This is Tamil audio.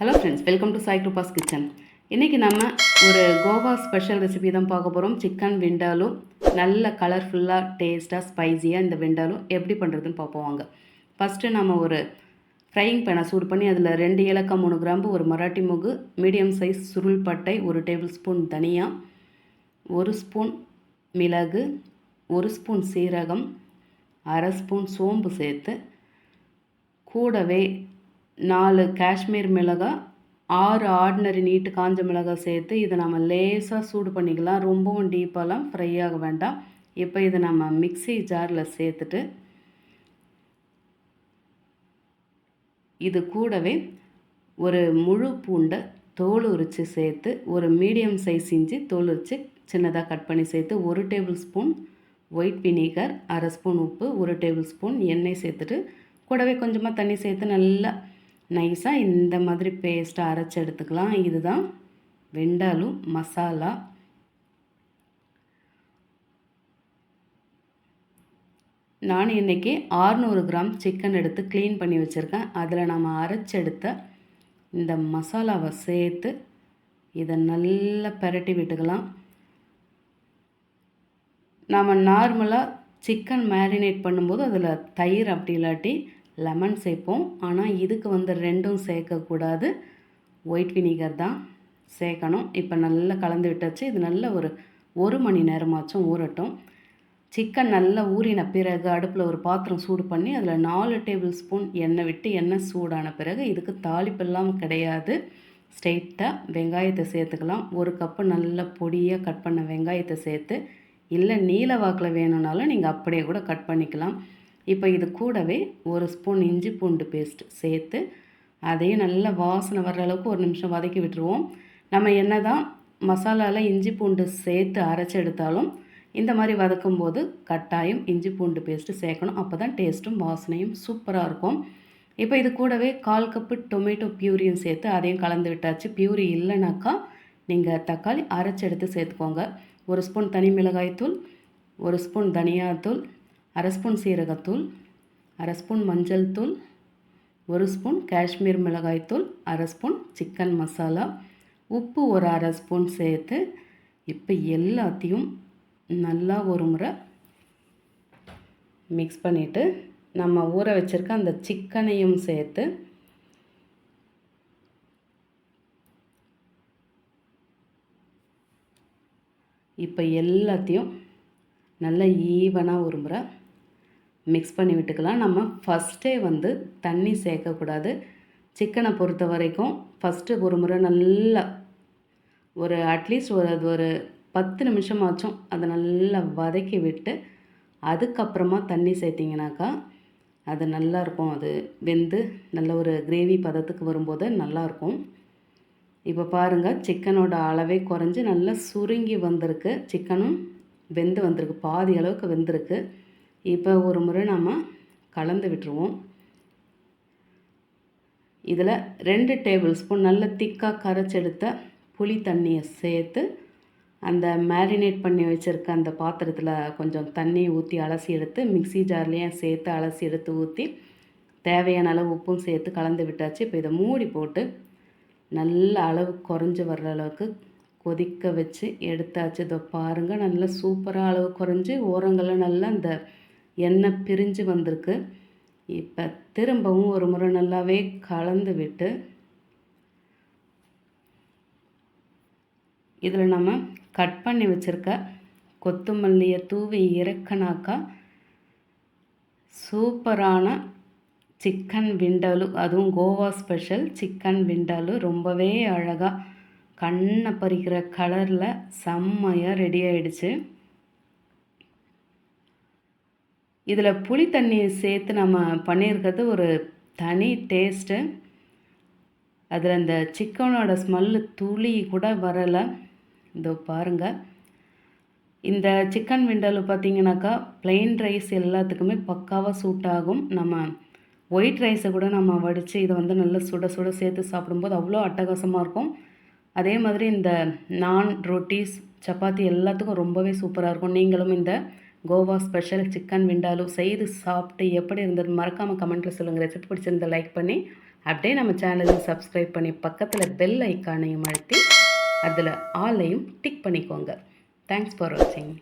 Hello friends welcome to Sai Krupa's kitchen இன்றைக்கி நம்ம ஒரு கோவா ஸ்பெஷல் ரெசிபி தான் பார்க்க போகிறோம் சிக்கன் விண்டாலும் நல்ல கலர்ஃபுல்லாக டேஸ்ட்டாக ஸ்பைஸியாக இந்த விண்டாலும் எப்படி பண்ணுறதுன்னு பார்ப்போம் வாங்க. ஃபஸ்ட்டு நம்ம ஒரு ஃப்ரையிங் பேனை சூடு பண்ணி அதில் ரெண்டு ஏலக்காய் மூணு கிராம்பு ஒரு மராட்டி முகு மீடியம் சைஸ் சுருள் பட்டை ஒரு டேபிள் ஸ்பூன் தனியா ஒரு ஸ்பூன் மிளகு ஒரு ஸ்பூன் சீரகம் அரை ஸ்பூன் சோம்பு சேர்த்து கூடவே நாலு காஷ்மீர் மிளகாய் ஆறு ஆர்டினரி நீட்டு காஞ்ச மிளகாய் சேர்த்து இதை நம்ம லேசாக சூடு பண்ணிக்கலாம். ரொம்பவும் டீப்பாலாம் ஃப்ரை ஆக வேண்டாம். இப்போ இதை நம்ம மிக்ஸி ஜாரில் சேர்த்துட்டு இது கூடவே ஒரு முழு பூண்டை தோல் உரித்து சேர்த்து ஒரு மீடியம் சைஸ் இஞ்சி தோல் உரித்து சின்னதாக கட் பண்ணி சேர்த்து ஒரு டேபிள் ஸ்பூன் ஒயிட் வினிகர் அரை ஸ்பூன் உப்பு ஒரு டேபிள் ஸ்பூன் எண்ணெய் சேர்த்துட்டு கூடவே கொஞ்சமாக தண்ணி சேர்த்து நல்லா நைஸாக இந்த மாதிரி பேஸ்ட்டை அரைச்சி எடுத்துக்கலாம். இதுதான் வெண்டாலும் மசாலா. நான் இன்றைக்கி ஆறுநூறு கிராம் சிக்கன் எடுத்து க்ளீன் பண்ணி வச்சுருக்கேன். அதில் நம்ம அரைச்செடுத்த இந்த மசாலாவை சேர்த்து இதை நல்லா பெரட்டி விட்டுக்கலாம். நாம் நார்மலாக சிக்கன் மேரினேட் பண்ணும்போது அதில் தயிர் அப்படி இல்லாட்டி லெமன் சேர்ப்போம். ஆனால் இதுக்கு வந்து ரெண்டும் சேர்க்கக்கூடாது. ஒயிட் வினிகர் தான் சேர்க்கணும். இப்போ நல்லா கலந்து விட்டாச்சு. இது நல்ல ஒரு ஒரு மணி நேரமாச்சும் ஊறட்டும். சிக்கன் நல்லா ஊறின பிறகு அடுப்பில் ஒரு பாத்திரம் சூடு பண்ணி அதில் நாலு டேபிள் ஸ்பூன் எண்ணெய் விட்டு எண்ணெய் சூடான பிறகு இதுக்கு தாளிப்பெல்லாம் கிடையாது. ஸ்ட்ரெயிட்டாக வெங்காயத்தை சேர்த்துக்கலாம். ஒரு கப்பு நல்ல பொடியாக கட் பண்ண வெங்காயத்தை சேர்த்து இல்லை நீல வாக்கில் வேணும்னாலும் நீங்கள் அப்படியே கூட கட் பண்ணிக்கலாம். இப்போ இது கூடவே ஒரு ஸ்பூன் இஞ்சி பூண்டு பேஸ்ட் சேர்த்து அதையும் நல்லா வாசனை வர்ற அளவுக்கு ஒரு நிமிஷம் வதக்கி விட்டுருவோம். நம்ம என்ன தான் மசாலாவில் இஞ்சி பூண்டு சேர்த்து அரைச்சி எடுத்தாலும் இந்த மாதிரி வதக்கும் போது கட்டாயம் இஞ்சி பூண்டு பேஸ்ட்டு சேர்க்கணும். அப்போ தான் டேஸ்ட்டும் வாசனையும் சூப்பராக இருக்கும். இப்போ இது கூடவே கால் கப்பு டொமேட்டோ பியூரியும் சேர்த்து அதையும் கலந்து விட்டாச்சு. பியூரி இல்லைனாக்கா நீங்கள் தக்காளி அரைச்சி எடுத்து சேர்த்துக்கோங்க. ஒரு ஸ்பூன் தனி மிளகாய்த்தூள் ஒரு ஸ்பூன் தனியாத்தூள் அரை ஸ்பூன் சீரகத்தூள் அரை ஸ்பூன் மஞ்சள் தூள் ஒரு ஸ்பூன் காஷ்மீர் மிளகாய்த்தூள் அரை ஸ்பூன் சிக்கன் மசாலா. உப்பு ஒரு அரை ஸ்பூன் சேர்த்து இப்போ எல்லாத்தையும் நல்லா ஒரு முறை மிக்ஸ் பண்ணிவிட்டு நம்ம ஊற வச்சுருக்க அந்த சிக்கனையும் சேர்த்து இப்போ எல்லாத்தையும் நல்லா ஈவனாக ஒரு முறை மிக்ஸ் பண்ணி விட்டுக்கலாம். நம்ம ஃபஸ்ட்டே வந்து தண்ணி சேர்க்கக்கூடாது. சிக்கனை பொறுத்த வரைக்கும் ஃபஸ்ட்டு ஒரு முறை நல்லா ஒரு அட்லீஸ்ட் ஒரு அது ஒரு பத்து நிமிஷமாச்சும் அதை நல்லா வதக்கி விட்டு அதுக்கப்புறமா தண்ணி சேர்த்திங்கனாக்கா அது நல்லாயிருக்கும். அது வெந்து நல்ல ஒரு கிரேவி பதத்துக்கு வரும்போது நல்லாயிருக்கும். இப்போ பாருங்கள் சிக்கனோட அளவே குறைஞ்சி நல்லா சுருங்கி வந்திருக்கு. சிக்கனும் வெந்து வந்திருக்கு. பாதி அளவுக்கு வெந்திருக்கு. இப்போ ஒரு முறை நம்ம கலந்து விட்டுருவோம். இதில் ரெண்டு டேபிள் ஸ்பூன் நல்ல திக்காக கரைச்செடுத்த புளி தண்ணியை சேர்த்து அந்த மேரினேட் பண்ணி வச்சுருக்க அந்த பாத்திரத்தில் கொஞ்சம் தண்ணி ஊற்றி அலசி எடுத்து மிக்சி ஜார்லேயும் சேர்த்து அலசி எடுத்து ஊற்றி தேவையான அளவு உப்பும் சேர்த்து கலந்து விட்டாச்சு. இப்போ இதை மூடி போட்டு நல்ல அளவு குறைஞ்சி வர்ற அளவுக்கு கொதிக்க வச்சு எடுத்தாச்சு. இதை பாருங்கள் நல்லா சூப்பராக அளவு குறைஞ்சி ஓரங்களில் நல்லா அந்த எண்ணெய் பிரிஞ்சு வந்திருக்கு. இப்போ திரும்பவும் ஒரு முறை நல்லாவே கலந்து விட்டு இதில் நம்ம கட் பண்ணி வச்சுருக்க கொத்தமல்லியை தூவி இறக்கினாக்கா சூப்பரான சிக்கன் விண்டலு அதுவும் கோவா ஸ்பெஷல் சிக்கன் விண்டலு ரொம்பவே அழகாக கண்ணை பறிக்கிற கலரில் செம்மையாக ரெடி ஆயிடுச்சு. இதில் புளி தண்ணி சேர்த்து நம்ம பண்ணியிருக்கிறது ஒரு தனி டேஸ்ட்டு. அதில் அந்த சிக்கனோட ஸ்மெல்லு துளி கூட வரலை. இதோ பாருங்கள் இந்த சிக்கன் விண்டலு பார்த்திங்கனாக்கா ப்ளெயின் ரைஸ் எல்லாத்துக்குமே பக்காவாக சூட் ஆகும். நம்ம ஒயிட் ரைஸை கூட நம்ம வடித்து இதை வந்து நல்லா சுட சுட சேர்த்து சாப்பிடும்போது அவ்வளோ அட்டகாசமாக இருக்கும். அதே மாதிரி இந்த நான் ரொட்டீஸ் சப்பாத்தி எல்லாத்துக்கும் ரொம்பவே சூப்பராக இருக்கும். நீங்களும் இந்த கோவா ஸ்பெஷல் சிக்கன் விண்டாலும் செய்து சாப்பிட்டு எப்படி இருந்தது மறக்காமல் கமெண்ட்டில் சொல்லுங்கள் ரெசிபி பிடிச்சிருந்த லைக் பண்ணி அப்படியே நம்ம சேனலுக்கு சப்ஸ்கிரைப் பண்ணி பக்கத்தில் பெல் ஐக்கானையும் அழுத்தி அதில் ஆலையும் டிக் பண்ணிக்கோங்க. தேங்க்ஸ் ஃபார் வாட்சிங்